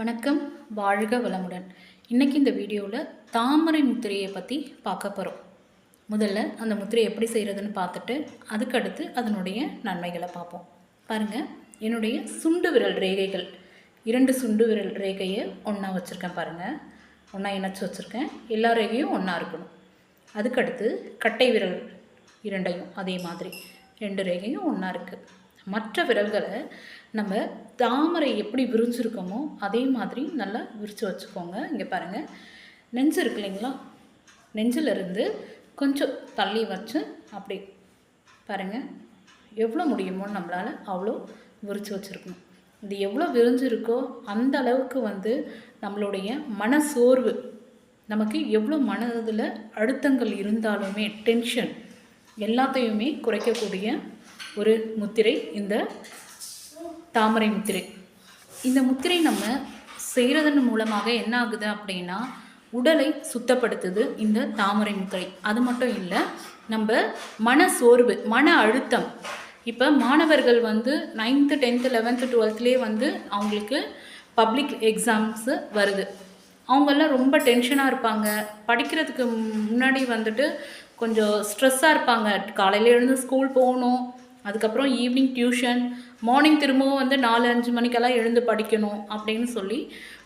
வணக்கம் வாழ்க வளமுடன். இன்றைக்கி இந்த வீடியோவில் தாமரை முத்திரையை பற்றி பார்க்க போகிறோம் முதல்ல அந்த முத்திரை எப்படி செய்கிறதுன்னு பார்த்துட்டு அதுக்கடுத்து அதனுடைய நன்மைகளை பார்ப்போம். பாருங்கள் என்னுடைய சுண்டு விரல் ரேகைகள். இரண்டு சுண்டு விரல் ரேகையை ஒன்றா வச்சுருக்கேன் பாருங்கள் ஒன்றா இணைச்சி வச்சுருக்கேன். எல்லா ரேகையும் ஒன்றா இருக்கணும். அதுக்கடுத்து கட்டை விரல் இரண்டையும் அதே மாதிரி. ரெண்டு ரேகையும் ஒன்றா இருக்குது மற்ற விரல்களை நம்ம தாமரை எப்படி விரிஞ்சிருக்கோமோ அதே மாதிரி நல்லா விரித்து வச்சுக்கோங்க. இங்கே பாருங்கள் நெஞ்சு இருக்கு இல்லைங்களா? நெஞ்சிலிருந்து கொஞ்சம் தள்ளி வச்சு அப்படி பாருங்கள் எவ்வளோ முடியுமோ நம்மளால் அவ்வளோ விரித்து வச்சுருக்கணும். இது எவ்வளோ விரிஞ்சிருக்கோ அந்த அளவுக்கு வந்து நம்மளுடைய மன சோர்வு நமக்கு எவ்வளோ மனதில் அழுத்தங்கள் இருந்தாலுமே டென்ஷன் எல்லாத்தையுமே குறைக்கக்கூடிய ஒரு முத்திரை இந்த தாமரை முத்திரை. இந்த முத்திரை நம்ம செய்கிறதன் மூலமாக என்ன ஆகுது அப்படின்னா உடலை சுத்தப்படுத்துது இந்த தாமரை முத்திரை. அது மட்டும் இல்லை நம்ம மன சோர்வு மன அழுத்தம். இப்போ மாணவர்கள் வந்து நைன்த்து டென்த்து லெவன்த்து டுவெல்த்லேயே வந்து அவங்களுக்கு பப்ளிக் எக்ஸாம்ஸு வருது. அவங்கெல்லாம் ரொம்ப டென்ஷனாக இருப்பாங்க. படிக்கிறதுக்கு முன்னாடி வந்துட்டு கொஞ்சம் ஸ்ட்ரெஸ்ஸாக இருப்பாங்க. காலையில் எழுந்து ஸ்கூல் போகணும். அதுக்கப்புறம் ஈவினிங் டியூஷன் மார்னிங் திரும்பவும் வந்து நாலு அஞ்சு மணிக்கெல்லாம் எழுந்து படிக்கணும் அப்படின்னு சொல்லி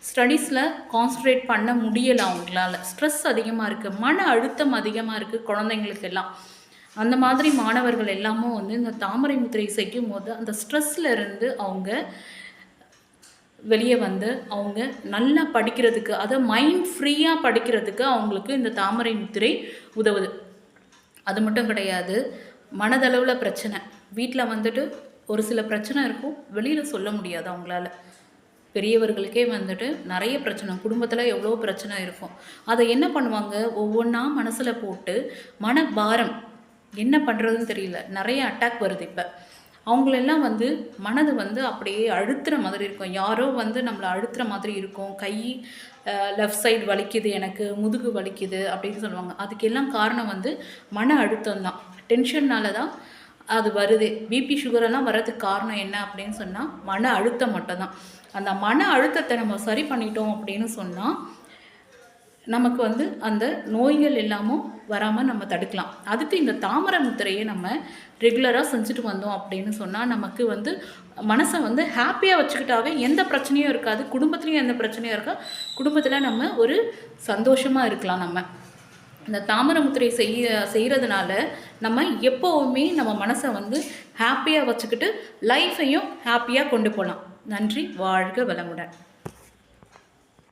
ஸ்டடீஸில் கான்சன்ட்ரேட் பண்ண முடியலை அவங்களால. ஸ்ட்ரெஸ் அதிகமாக இருக்குது மன அழுத்தம் அதிகமாக இருக்குது குழந்தைங்களுக்கு எல்லாம். அந்த மாதிரி மாணவர்கள் எல்லாமும் வந்து இந்த தாமரை முத்திரை செய்யும் போது அந்த ஸ்ட்ரெஸ்ஸில் இருந்து அவங்க வெளியே வந்து அவங்க நல்லா படிக்கிறதுக்கு அதை மைண்ட் ஃப்ரீயாக படிக்கிறதுக்கு அவங்களுக்கு இந்த தாமரை முத்திரை உதவுது. அது மட்டும் கிடையாது மனதளவில் பிரச்சனை. வீட்டில் வந்துட்டு ஒரு சில பிரச்சனை இருக்கும். வெளியில் சொல்ல முடியாது அவங்களால. பெரியவர்களுக்கே வந்துட்டு நிறைய பிரச்சனை. குடும்பத்தில் எவ்வளோ பிரச்சனை இருக்கும். அதை என்ன பண்ணுவாங்க? ஒவ்வொன்றா மனசில் போட்டு மனபாரம் என்ன பண்ணுறதுன்னு தெரியல. நிறைய அட்டாக் வருது இப்போ. அவங்களெல்லாம் வந்து மனது வந்து அப்படியே அழுத்துற மாதிரி இருக்கும். யாரோ வந்து நம்மளை அழுத்துற மாதிரி இருக்கும். கை லெஃப்ட் சைடு வலிக்குது எனக்கு முதுகு வலிக்குது அப்படின்னு சொல்லுவாங்க. அதுக்கெல்லாம் காரணம் வந்து மன அழுத்தம் தான் டென்ஷன்னால தான் அது வருது. பிபி சுகரெல்லாம் வர்றதுக்கு காரணம் என்ன அப்படின்னு சொன்னால் மன அழுத்தம் மட்டும்தான். அந்த மன அழுத்தத்தை நம்ம சரி பண்ணிட்டோம் அப்படின்னு சொன்னால் நமக்கு வந்து அந்த நோய்கள் எல்லாமும் வராமல் நம்ம தடுக்கலாம். அதுக்கு இந்த தாமரை முத்திரையை நம்ம ரெகுலராக செஞ்சுட்டு வந்தோம் அப்படின்னு சொன்னால் நமக்கு வந்து மனசை வந்து ஹாப்பியாக வச்சுக்கிட்டாவே எந்த பிரச்சனையும் இருக்காது. குடும்பத்துலேயும் எந்த பிரச்சனையும் இருக்கா குடும்பத்தில் நம்ம ஒரு சந்தோஷமாக இருக்கலாம் நம்ம. இந்த தாமரை முத்திரை செய்ய செய்கிறதுனால நம்ம எப்போவுமே நம்ம மனசை வந்து ஹாப்பியாக வச்சுக்கிட்டு லைஃப்பையும் ஹாப்பியாக கொண்டு போகலாம் நன்றி வாழ்க வளமுடன்.